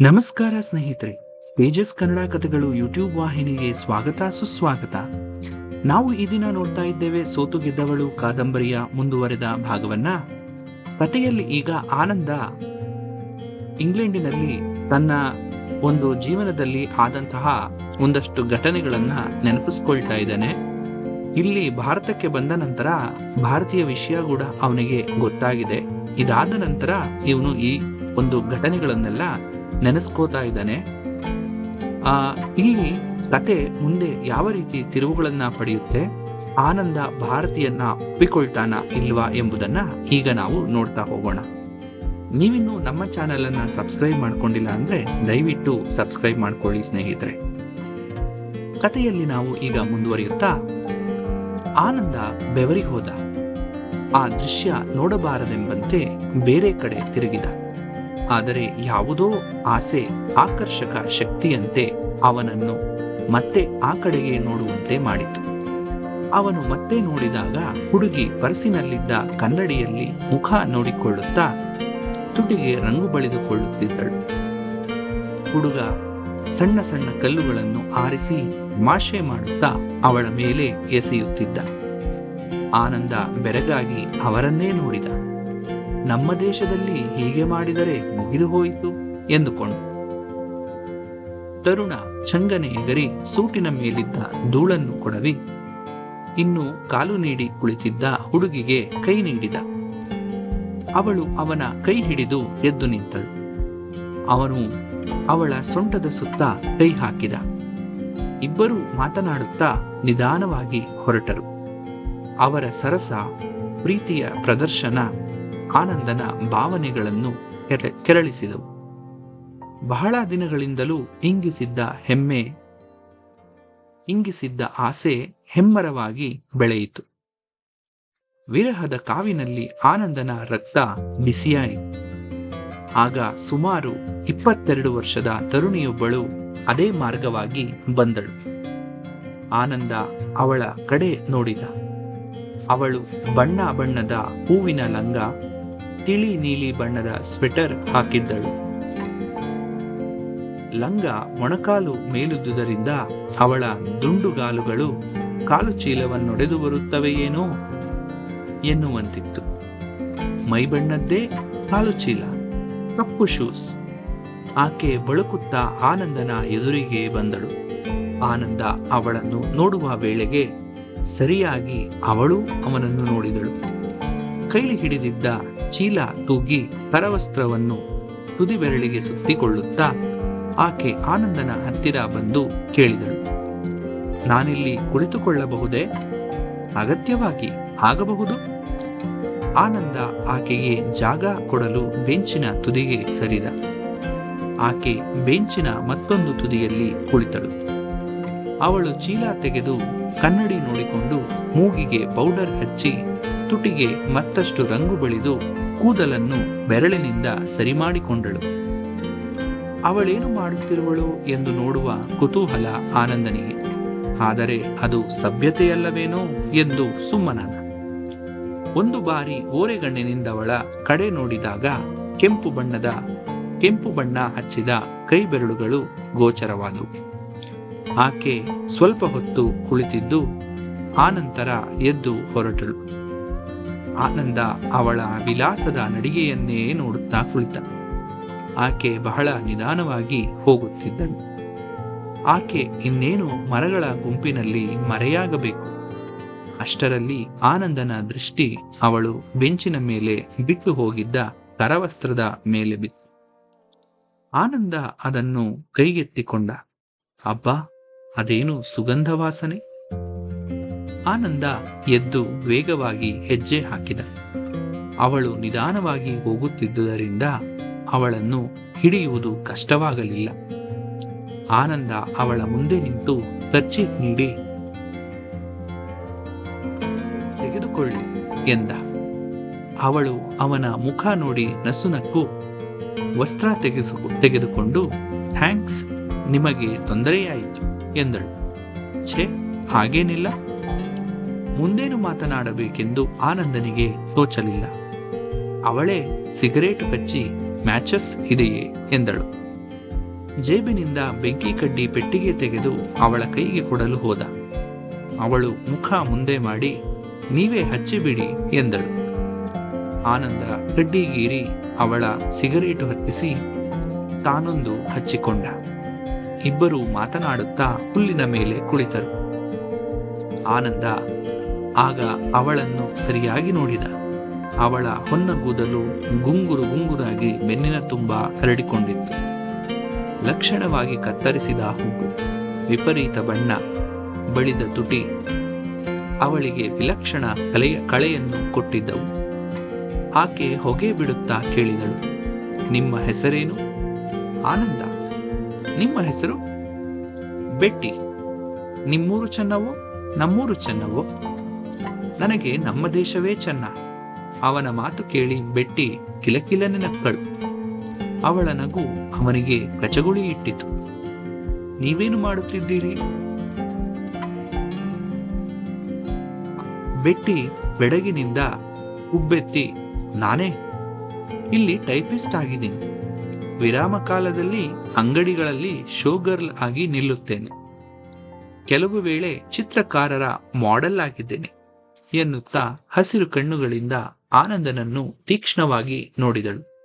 ನಮಸ್ಕಾರ ಸ್ನೇಹಿತರೆ, ತೇಜಸ್ ಕನ್ನಡ ಕಥೆಗಳು ಯೂಟ್ಯೂಬ್ ವಾಹಿನಿಗೆ ಸ್ವಾಗತ ಸುಸ್ವಾಗತ. ನಾವು ಈ ದಿನ ನೋಡ್ತಾ ಇದ್ದೇವೆ ಸೋತು ಗೆದ್ದವಳು ಕಾದಂಬರಿಯ ಮುಂದುವರೆದ ಭಾಗವನ್ನ. ಕಥೆಯಲ್ಲಿ ಈಗ ಆನಂದ ಇಂಗ್ಲೆಂಡಿನಲ್ಲಿ ತನ್ನ ಒಂದು ಜೀವನದಲ್ಲಿ ಆದಂತಹ ಒಂದಷ್ಟು ಘಟನೆಗಳನ್ನ ನೆನಪಿಸ್ಕೊಳ್ತಾ ಇದ್ದಾನೆ. ಇಲ್ಲಿ ಭಾರತಕ್ಕೆ ಬಂದ ನಂತರ ಭಾರತೀಯ ವಿಷಯ ಕೂಡ ಅವನಿಗೆ ಗೊತ್ತಾಗಿದೆ. ಇದಾದ ನಂತರ ಇವನು ಈ ಒಂದು ಘಟನೆಗಳನ್ನೆಲ್ಲ ನೆನೆಸ್ಕೋತಾ ಇದ್ದಾನೆ. ಆ, ಇಲ್ಲಿ ಕತೆ ಮುಂದೆ ಯಾವ ರೀತಿ ತಿರುವುಗಳನ್ನ ಪಡೆಯುತ್ತೆ? ಆನಂದ ಭಾರತಿಯನ್ನ ಒಪ್ಪಿಕೊಳ್ತಾನ ಇಲ್ವಾ ಎಂಬುದನ್ನ ಈಗ ನಾವು ನೋಡ್ತಾ ಹೋಗೋಣ. ನೀವಿನ್ನು ನಮ್ಮ ಚಾನೆಲ್ ಅನ್ನ ಸಬ್ಸ್ಕ್ರೈಬ್ ಮಾಡ್ಕೊಂಡಿಲ್ಲ ಅಂದ್ರೆ ದಯವಿಟ್ಟು ಸಬ್ಸ್ಕ್ರೈಬ್ ಮಾಡ್ಕೊಳ್ಳಿ ಸ್ನೇಹಿತರೆ. ಕಥೆಯಲ್ಲಿ ನಾವು ಈಗ ಮುಂದುವರಿಯುತ್ತಾ? ಆನಂದ ಬೆವರಿ ಹೋದ ಆ ದೃಶ್ಯ ನೋಡಬಾರದೆಂಬಂತೆ ಬೇರೆ ಕಡೆ ತಿರುಗಿದ. ಆದರೆ ಯಾವುದೋ ಆಸೆ, ಆಕರ್ಷಕ ಶಕ್ತಿಯಂತೆ ಅವನನ್ನು ಮತ್ತೆ ಆ ಕಡೆಗೆ ನೋಡುವಂತೆ ಮಾಡಿತು. ಅವನು ಮತ್ತೆ ನೋಡಿದಾಗ ಹುಡುಗಿ ಪರ್ಸಿನಲ್ಲಿದ್ದ ಕನ್ನಡಿಯಲ್ಲಿ ಮುಖ ನೋಡಿಕೊಳ್ಳುತ್ತಾ ತುಟಿಗೆ ರಂಗು ಬಳಿದುಕೊಳ್ಳುತ್ತಿದ್ದಳು. ಹುಡುಗ ಸಣ್ಣ ಸಣ್ಣ ಕಲ್ಲುಗಳನ್ನು ಆರಿಸಿ ಮಾಷೆ ಮಾಡುತ್ತಾ ಅವಳ ಮೇಲೆ ಎಸೆಯುತ್ತಿದ್ದ. ಆನಂದ ಬೆರಗಾಗಿ ಅವರನ್ನೇ ನೋಡಿದ. ನಮ್ಮ ದೇಶದಲ್ಲಿ ಹೀಗೆ ಮಾಡಿದರೆ ಮುಗಿದು ಹೋಯಿತು ಎಂದುಕೊಂಡು. ತರುಣ ಚಂಗನೆ ಎಗರಿ ಸೂಟಿನ ಮೇಲಿದ್ದ ಧೂಳನ್ನು ಕೊಡವಿ. ಇನ್ನು ಕಾಲು ನೀಡಿ ಕುಳಿತಿದ್ದ ಹುಡುಗಿಗೆ ಕೈ ನೀಡಿದ. ಅವಳು ಅವನ ಕೈ ಹಿಡಿದು ಎದ್ದು ನಿಂತಳು. ಅವನು ಅವಳ ಸೊಂಟದ ಸುತ್ತ ಕೈ ಹಾಕಿದ. ಇಬ್ಬರು ಮಾತನಾಡುತ್ತಾ ನಿಧಾನವಾಗಿ ಹೊರಟರು. ಅವರ ಸರಸ, ಪ್ರೀತಿಯ ಪ್ರದರ್ಶನ ಆನಂದನ ಭಾವನೆಗಳನ್ನು ಕೆರೆ, ಕೆರಳಿಸಿದವು. ಬಹಳ ದಿನಗಳಿಂದಲೂ ಇಂಗಿಸಿದ್ದ ಹೆಮ್ಮೆ, ಇಂಗಿಸಿದ್ದ ಆಸೆ ಹೆಮ್ಮರವಾಗಿ ಬೆಳೆಯಿತು. ವಿರಹದ ಕಾವಿನಲ್ಲಿ ಆನಂದನ ರಕ್ತ ಬಿಸಿಯಾಯಿತು. ಆಗ ಸುಮಾರು ಇಪ್ಪತ್ತೆರಡು ವರ್ಷದ ತರುಣಿಯೊಬ್ಬಳು ಅದೇ ಮಾರ್ಗವಾಗಿ ಬಂದಳು. ಆನಂದ ಅವಳ ಕಡೆ ನೋಡಿದ. ಅವಳು ಬಣ್ಣ ಬಣ್ಣದ ಹೂವಿನ ಲಂಗ ತಿಳಿ ನೀಲಿ ಬಣ್ಣದ ಸ್ವೆಟರ್ ಹಾಕಿದ್ದಳು. ಲಂಗ ಮೊಣಕಾಲು ಮೇಲುದ್ದುದರಿಂದ ಅವಳ ದುಂಡುಗಾಲುಗಳು ಕಾಲು ಚೀಲವನ್ನೊಡೆದು ಬರುತ್ತವೆಯೇನೋ ಎನ್ನುವಂತಿತ್ತು. ಮೈಬಣ್ಣದ್ದೇ ಕಾಲು ಚೀಲ ಕಪ್ಪು ಶೂಸ್. ಆಕೆ ಬಳುಕುತ್ತಾ ಆನಂದನ ಎದುರಿಗೆ ಬಂದಳು. ಆನಂದ ಅವಳನ್ನು ನೋಡುವ ವೇಳೆಗೆ ಸರಿಯಾಗಿ ಅವಳು ಅವನನ್ನು ನೋಡಿದಳು. ಕೈಲಿ ಹಿಡಿದಿದ್ದ ಚೀಲ ತೂಗಿ ಕರವಸ್ತ್ರವನ್ನು ತುದಿ ಬೆರಳಿಗೆ ಸುತ್ತಿಕೊಳ್ಳುತ್ತಾ ಆಕೆ ಆನಂದನ ಹತ್ತಿರ ಬಂದು ಕೇಳಿದಳು. ನಾನಿಲ್ಲಿ ಕುಳಿತುಕೊಳ್ಳಬಹುದೇ? ಅಗತ್ಯವಾಗಿ ಆಗಬಹುದು. ಆನಂದ ಆಕೆಗೆ ಜಾಗ ಕೊಡಲು ಬೆಂಚಿನ ತುದಿಗೆ ಸರಿದ. ಆಕೆ ಬೆಂಚಿನ ಮತ್ತೊಂದು ತುದಿಯಲ್ಲಿ ಕುಳಿತಳು. ಅವಳು ಚೀಲ ತೆಗೆದು ಕನ್ನಡಿ ನೋಡಿಕೊಂಡು ಮೂಗಿಗೆ ಪೌಡರ್ ಹಚ್ಚಿ ತುಟಿಗೆ ಮತ್ತಷ್ಟು ರಂಗು ಬಳಿದು ಕೂದಲನ್ನು ಬೆರಳಿನಿಂದ ಸರಿಮಾಡಿಕೊಂಡಳು. ಅವಳೇನು ಮಾಡುತ್ತಿರುವಳು ಎಂದು ನೋಡುವ ಕುತೂಹಲ ಆನಂದನಿಗೆ. ಆದರೆ ಅದು ಸಭ್ಯತೆಯಲ್ಲವೇನೋ ಎಂದು ಸುಮ್ಮನಾದ. ಒಂದು ಬಾರಿ ಓರೆಗಣ್ಣಿನಿಂದವಳ ಕಡೆ ನೋಡಿದಾಗ ಕೆಂಪು ಬಣ್ಣದ, ಕೆಂಪು ಬಣ್ಣ ಹಚ್ಚಿದ ಕೈ ಬೆರಳುಗಳು ಗೋಚರವಾದವು. ಆಕೆ ಸ್ವಲ್ಪ ಹೊತ್ತು ಕುಳಿತಿದ್ದು ಆನಂತರ ಎದ್ದು ಹೊರಟಳು. ಆನಂದ ಅವಳ ವಿಲಾಸದ ನಡಿಗೆಯನ್ನೇ ನೋಡುತ್ತಾ ಕುಳಿತ. ಆಕೆ ಬಹಳ ನಿಧಾನವಾಗಿ ಹೋಗುತ್ತಿದ್ದಳು. ಆಕೆ ಇನ್ನೇನು ಮರಗಳ ಗುಂಪಿನಲ್ಲಿ ಮರೆಯಾಗಬೇಕು. ಅಷ್ಟರಲ್ಲಿ ಆನಂದನ ದೃಷ್ಟಿ ಅವಳು ಬೆಂಚಿನ ಮೇಲೆ ಬಿಟ್ಟು ಹೋಗಿದ್ದ ಕರವಸ್ತ್ರದ ಮೇಲೆ ಬಿತ್ತು. ಆನಂದ ಅದನ್ನು ಕೈಗೆತ್ತಿಕೊಂಡ. ಅಬ್ಬಾ, ಅದೇನು ಸುಗಂಧ ವಾಸನೆ ಆನಂದ ಎದ್ದು ವೇಗವಾಗಿ ಹೆಜ್ಜೆ ಹಾಕಿದ. ಅವಳು ನಿಧಾನವಾಗಿ ಹೋಗುತ್ತಿದ್ದುದರಿಂದ ಅವಳನ್ನು ಹಿಡಿಯುವುದು ಕಷ್ಟವಾಗಲಿಲ್ಲ. ಆನಂದ ಅವಳ ಮುಂದೆ ನಿಂತು ಕರ್ಚೀಫ್ ನೀಡಿ, ತೆಗೆದುಕೊಳ್ಳಿ ಎಂದ. ಅವಳು ಅವನ ಮುಖ ನೋಡಿ ನಸುನಕ್ಕು ವಸ್ತ್ರ ತೆಗೆಸು, ತೆಗೆದುಕೊಂಡು, ಥ್ಯಾಂಕ್ಸ್, ನಿಮಗೆ ತೊಂದರೆಯಾಯಿತು ಎಂದಳು. ಛೇ, ಹಾಗೇನಿಲ್ಲ. ಮುಂದೇನು ಮಾತನಾಡಬೇಕೆಂದು ಆನಂದನಿಗೆ ತೋಚಲಿಲ್ಲ. ಅವಳೇ ಸಿಗರೇಟ್ ಹಚ್ಚಿ ಮ್ಯಾಚಸ್ ಇದೆಯೇ? ಎಂದಳು. ಜೇಬಿನಿಂದ ಬೆಂಕಿ ಕಡ್ಡಿ ಪೆಟ್ಟಿಗೆ ತೆಗೆದು ಅವಳ ಕೈಗೆ ಕೊಡಲು ಹೋದ. ಅವಳು ಮುಖ ಮುಂದೆ ಮಾಡಿ, ನೀವೇ ಹಚ್ಚಿಬಿಡಿ ಎಂದಳು. ಆನಂದ ಕಡ್ಡಿಗೀರಿ ಅವಳ ಸಿಗರೇಟು ಹತ್ತಿಸಿ ತಾನೊಂದು ಹಚ್ಚಿಕೊಂಡ. ಇಬ್ಬರು ಮಾತನಾಡುತ್ತಾ ಹುಲ್ಲಿನ ಮೇಲೆ ಕುಳಿತರು. ಆನಂದ ಆಗ ಅವಳನ್ನು ಸರಿಯಾಗಿ ನೋಡಿದ. ಅವಳ ಹೊನ್ನಗೂದಲು ಗುಂಗುರು ಗುಂಗುರಾಗಿ ಬೆನ್ನಿನ ತುಂಬ ಹರಡಿಕೊಂಡಿತ್ತು. ಲಕ್ಷಣವಾಗಿ ಕತ್ತರಿಸಿದ ಹುಬ್ಬು ವಿಪರೀತ ಬಣ್ಣ, ಬಳಿದ ತುಟಿ, ಅವಳಿಗೆ ವಿಲಕ್ಷಣ ಕಲೆಯ ಕಳೆಯನ್ನು ಕೊಟ್ಟಿದ್ದವು. ಆಕೆ ಹೊಗೆ ಬಿಡುತ್ತಾ ಕೇಳಿದಳು, ನಿಮ್ಮ ಹೆಸರೇನು? ಆನಂದ. ನಿಮ್ಮ ಹೆಸರು? ಬೆಟ್ಟಿ. ನಿಮ್ಮೂರು ಚೆನ್ನವೋ? ನಮ್ಮೂರು ಚೆನ್ನವೋ? ನನಗೆ ನಮ್ಮ ದೇಶವೇ ಚೆನ್ನ. ಅವನ ಮಾತು ಕೇಳಿ ಬೆಟ್ಟಿ ಕಿಲಕಿಲನೆ ನಕ್ಕಳು. ಅವಳ ನಗು ಅವನಿಗೆ ಕಚಗುಳಿ ಇಟ್ಟಿತು. ನೀವೇನು ಮಾಡುತ್ತಿದ್ದೀರಿ? ಬೆಟ್ಟಿ ಬೆಡಗಿನಿಂದ ಉಬ್ಬೆತ್ತಿ, ನಾನೇ? ಇಲ್ಲಿ ಟೈಪಿಸ್ಟ್ ಆಗಿದ್ದೀನಿ. ವಿರಾಮ ಕಾಲದಲ್ಲಿ ಅಂಗಡಿಗಳಲ್ಲಿ ಶೋಗರ್ಲ್ ಆಗಿ ನಿಲ್ಲುತ್ತೇನೆ. ಕೆಲವು ವೇಳೆ ಚಿತ್ರಕಾರರ ಮಾಡೆಲ್ ಆಗಿದ್ದೇನೆ. ಎನ್ನುತ್ತಾ ಹಸಿರು ಕಣ್ಣುಗಳಿಂದ ಆನಂದನನ್ನು ತೀಕ್ಷ್ಣವಾಗಿ ನೋಡಿದಳು.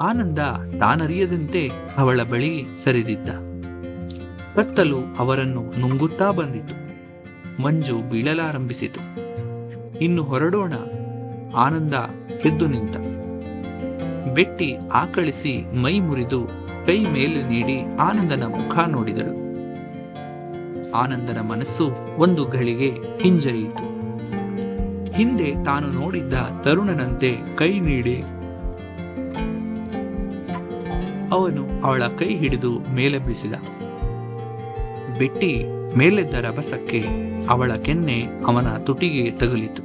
ಆನಂದ ತಾನರಿಯದಂತೆ ಅವಳ ಬಳಿ ಸರಿದಿದ್ದ. ಕತ್ತಲು ಅವರನ್ನು ನುಂಗುತ್ತಾ ಬಂದಿತು. ಮಂಜು ಬೀಳಲಾರಂಭಿಸಿತು. ಇನ್ನು ಹೊರಡೋಣ. ಆನಂದ ಎದ್ದು ನಿಂತ. ಬೆಟ್ಟಿ ಆಕಳಿಸಿ ಮೈ ಮುರಿದು ಕೈ ಮೇಲೆ ನೀಡಿ ಆನಂದನ ಮುಖ ನೋಡಿದಳು. ಆನಂದನ ಮನಸ್ಸು ಒಂದು ಗಳಿಗೆ ಹಿಂಜರಿಯಿತು. ಹಿಂದೆ ತಾನು ನೋಡಿದ್ದ ತರುಣನಂತೆ ಕೈ ನೀಡಿ. ಅವನು ಅವಳ ಕೈ ಹಿಡಿದು ಮೇಲೆಬ್ಬಿಸಿದ ಬಿಟ್ಟಿ ಮೇಲೆದ್ದ ರಭಸಕ್ಕೆ ಅವಳ ಕೆನ್ನೆ ಅವನ ತುಟಿಗೆ ತಗುಲಿತು.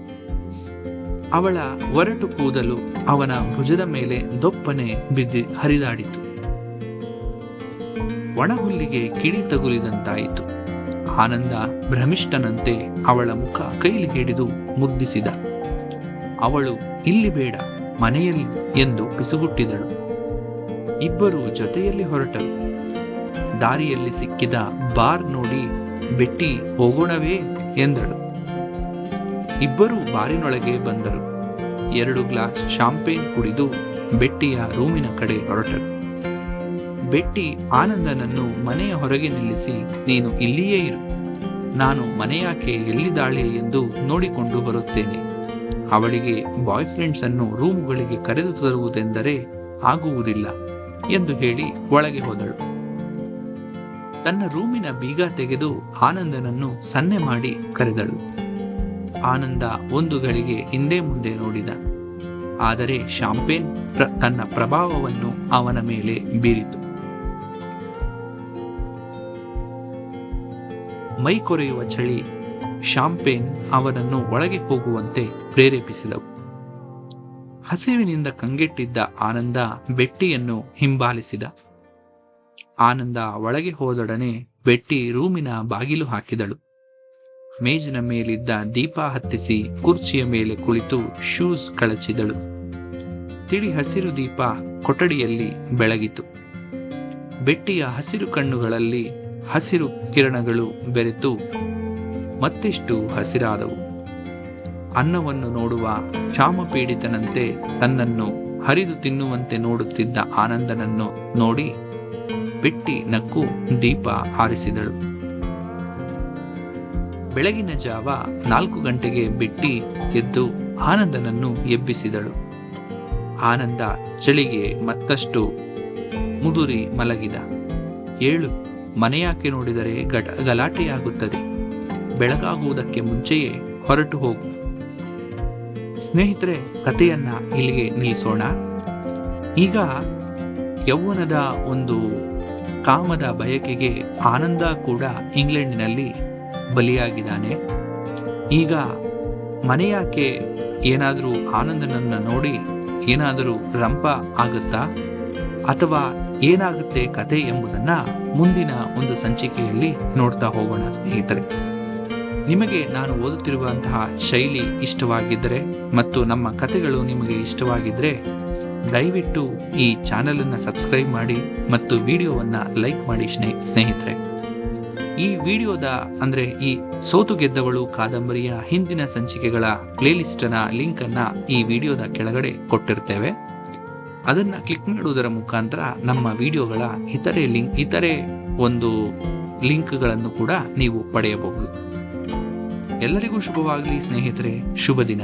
ಅವಳ ಒರಟು ಕೂದಲು ಅವನ ಭುಜದ ಮೇಲೆ ದೊಪ್ಪನೆ ಬಿದ್ದು ಹರಿದಾಡಿತು. ಒಣಹುಲ್ಲಿಗೆ ಕಿಡಿ ತಗುಲಿದಂತಾಯಿತು. ಆನಂದ ಭ್ರಮಿಷ್ಠನಂತೆ ಅವಳ ಮುಖ ಕೈಲಿ ಹಿಡಿದು ಮುದ್ದಿಸಿದ ಅವಳು, ಇಲ್ಲಿ ಬೇಡ, ಮನೆಯಲ್ಲಿ, ಎಂದು ಪಿಸುಗುಟ್ಟಿದಳು ಇಬ್ಬರು ಜೊತೆಯಲ್ಲಿ ಹೊರಟರು. ದಾರಿಯಲ್ಲಿ ಸಿಕ್ಕಿದ ಬಾರ್ ನೋಡಿ, ಬೆಟ್ಟಿ, ಹೋಗೋಣವೇ, ಎಂದಳು. ಇಬ್ಬರು ಬಾರಿನೊಳಗೆ ಬಂದರು. ಎರಡು ಗ್ಲಾಸ್ ಶಾಂಪೇನ್ ಕುಡಿದು ಬೆಟ್ಟಿಯ ರೂಮಿನ ಕಡೆ ಹೊರಟರು. ಬೆಟ್ಟಿ ಆನಂದನನ್ನು ಮನೆಯ ಹೊರಗೆ ನಿಲ್ಲಿಸಿ, ನೀನು ಇಲ್ಲಿಯೇ ಇರು. ನಾನು ಮನೆಯಾಕೆ ಎಲ್ಲಿದ್ದಾಳೆ ಎಂದು ನೋಡಿಕೊಂಡು ಬರುತ್ತೇನೆ. ಅವಳಿಗೆ ಬಾಯ್ ಫ್ರೆಂಡ್ಸ್ ಅನ್ನು ರೂಮ್ಗಳಿಗೆ ಕರೆದು ತರುವುದೆಂದರೆ ಆಗುವುದಿಲ್ಲ, ಎಂದು ಹೇಳಿ ಒಳಗೆ ಹೋದಳು. ತನ್ನ ರೂಮಿನ ಬೀಗ ತೆಗೆದು ಆನಂದನನ್ನು ಸನ್ನೆ ಮಾಡಿ ಕರೆದಳು. ಆನಂದ ಒಂದು ಗಳಿಗೆ ಹಿಂದೆ ಮುಂದೆ ನೋಡಿದ. ಆದರೆ ಶಾಂಪೇನ್ ತನ್ನ ಪ್ರಭಾವವನ್ನು ಅವನ ಮೇಲೆ ಬೀರಿತು. ಮೈ ಕೊರೆಯುವ ಚಳಿ ಶಾಂಪೇನ್ ಅವನನ್ನು ಒಳಗೆ ಹೋಗುವಂತೆ ಪ್ರೇರೇಪಿಸಿದವು. ಹಸಿವಿನಿಂದ ಕಂಗೆಟ್ಟಿದ್ದ ಆನಂದ ಬೆಟ್ಟಿಯನ್ನು ಹಿಂಬಾಲಿಸಿದ. ಆನಂದ ಒಳಗೆ ಹೋದೊಡನೆ ಬೆಟ್ಟಿ ರೂಮಿನ ಬಾಗಿಲು ಹಾಕಿದಳು. ಮೇಜಿನ ಮೇಲಿದ್ದ ದೀಪ ಹತ್ತಿಸಿ ಕುರ್ಚಿಯ ಮೇಲೆ ಕುಳಿತು ಶೂಸ್ ಕಳಚಿದಳು. ತಿಳಿ ಹಸಿರು ದೀಪ ಕೊಠಡಿಯಲ್ಲಿ ಬೆಳಗಿತು. ಬೆಟ್ಟಿಯ ಹಸಿರು ಕಣ್ಣುಗಳಲ್ಲಿ ಹಸಿರು ಕಿರಣಗಳು ಬೆರೆತು ಮತ್ತಿಷ್ಟು ಹಸಿರಾದವು. ಅನ್ನವನ್ನು ನೋಡುವ ಕ್ಷಾಮಪೀಡಿತನಂತೆ ತನ್ನನ್ನು ಹರಿದು ತಿನ್ನುವಂತೆ ನೋಡುತ್ತಿದ್ದ ಆನಂದನನ್ನು ನೋಡಿ ಬಿಟ್ಟಿ ನಕ್ಕು ದೀಪ ಆರಿಸಿದಳು ಬೆಳಗಿನ ಜಾವ ನಾಲ್ಕು ಗಂಟೆಗೆ ಬಿಟ್ಟಿ ಎದ್ದು ಆನಂದನನ್ನು ಎಬ್ಬಿಸಿದಳು. ಆನಂದ ಚಳಿಗೆ ಮತ್ತಷ್ಟು ಮುದುರಿ ಮಲಗಿದ. ಏಳು ಮನೆಯಾಕೆ ನೋಡಿದರೆ ಗಟ ಗಲಾಟೆಯಾಗುತ್ತದೆ. ಬೆಳಗಾಗುವುದಕ್ಕೆ ಮುಂಚೆಯೇ ಹೊರಟು ಹೋಗು. ಸ್ನೇಹಿತರೆ, ಕಥೆಯನ್ನ ಇಲ್ಲಿಗೆ ನಿಲ್ಲಿಸೋಣ. ಈಗ ಯೌವನದ ಒಂದು ಕಾಮದ ಬಯಕೆಗೆ ಆನಂದ ಕೂಡ ಇಂಗ್ಲೆಂಡಿನಲ್ಲಿ ಬಲಿಯಾಗಿದ್ದಾನೆ. ಈಗ ಮನೆಯಾಕೆ ಏನಾದರೂ ಆನಂದನನ್ನು ನೋಡಿ ಏನಾದರೂ ರಂಪ ಆಗುತ್ತಾ? ಅಥವಾ ಏನಾಗುತ್ತೆ ಕತೆ ಎಂಬುದನ್ನ ಮುಂದಿನ ಒಂದು ಸಂಚಿಕೆಯಲ್ಲಿ ನೋಡ್ತಾ ಹೋಗೋಣ, ಸ್ನೇಹಿತರೆ. ನಿಮಗೆ ನಾನು ಓದುತ್ತಿರುವಂತಹ ಶೈಲಿ ಇಷ್ಟವಾಗಿದ್ದರೆ ಮತ್ತು ನಮ್ಮ ಕತೆಗಳು ನಿಮಗೆ ಇಷ್ಟವಾಗಿದ್ದರೆ ದಯವಿಟ್ಟು ಈ ಚಾನೆಲ್ ಅನ್ನ ಸಬ್ಸ್ಕ್ರೈಬ್ ಮಾಡಿ ಮತ್ತು ವಿಡಿಯೋವನ್ನ ಲೈಕ್ ಮಾಡಿ ಸ್ನೇ- ಸ್ನೇಹಿತರೆ. ಈ ವಿಡಿಯೋದ ಅಂದ್ರೆ ಈ ಸೋತು ಗೆದ್ದವಳು ಕಾದಂಬರಿಯ ಹಿಂದಿನ ಸಂಚಿಕೆಗಳ ಪ್ಲೇಲಿಸ್ಟ್ನ ಲಿಂಕ್ ಅನ್ನ ಈ ವಿಡಿಯೋದ ಕೆಳಗಡೆ ಕೊಟ್ಟಿರ್ತೇವೆ. ಅದನ್ನ ಕ್ಲಿಕ್ ಮಾಡುವುದರ ಮುಖಾಂತರ ನಮ್ಮ ವಿಡಿಯೋಗಳ ಇತರೆ ಲಿಂಕ್ ಇತರೆ ಒಂದು ಲಿಂಕ್ಗಳನ್ನು ಕೂಡ ನೀವು ಪಡೆಯಬಹುದು. ಎಲ್ಲರಿಗೂ ಶುಭವಾಗಲಿ ಸ್ನೇಹಿತರೆ, ಶುಭ ದಿನ.